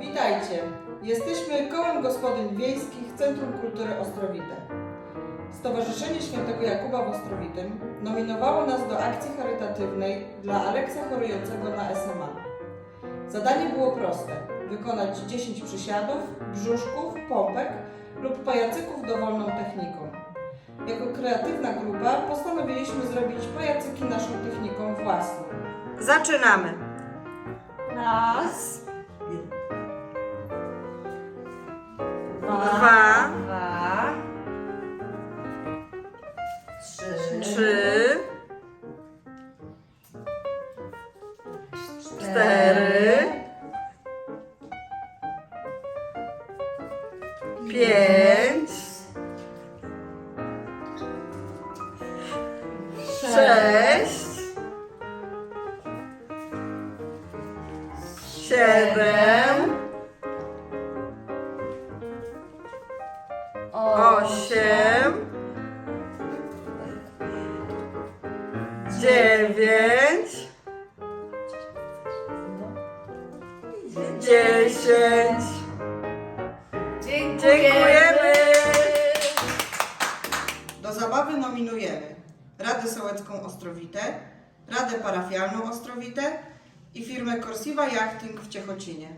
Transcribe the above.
Witajcie! Jesteśmy Kołem Gospodyń Wiejskich Centrum Kultury Ostrowite. Stowarzyszenie Świętego Jakuba w Ostrowitym nominowało nas do akcji charytatywnej dla Aleksa chorującego na SMA. Zadanie było proste: wykonać 10 przysiadów, brzuszków, pompek lub pajacyków dowolną techniką. Jako kreatywna grupa postanowiliśmy zrobić pajacyki naszą techniką własną. Zaczynamy! Raz, Dwa, dwa, trzy, trzy, cztery, pięć, sześć, siedem, osiem, dziewięć, dziesięć. Dziękujemy! Do zabawy nominujemy Radę Sołecką Ostrowite, Radę Parafialną Ostrowite i firmę Corsiva Yachting w Ciechocinie.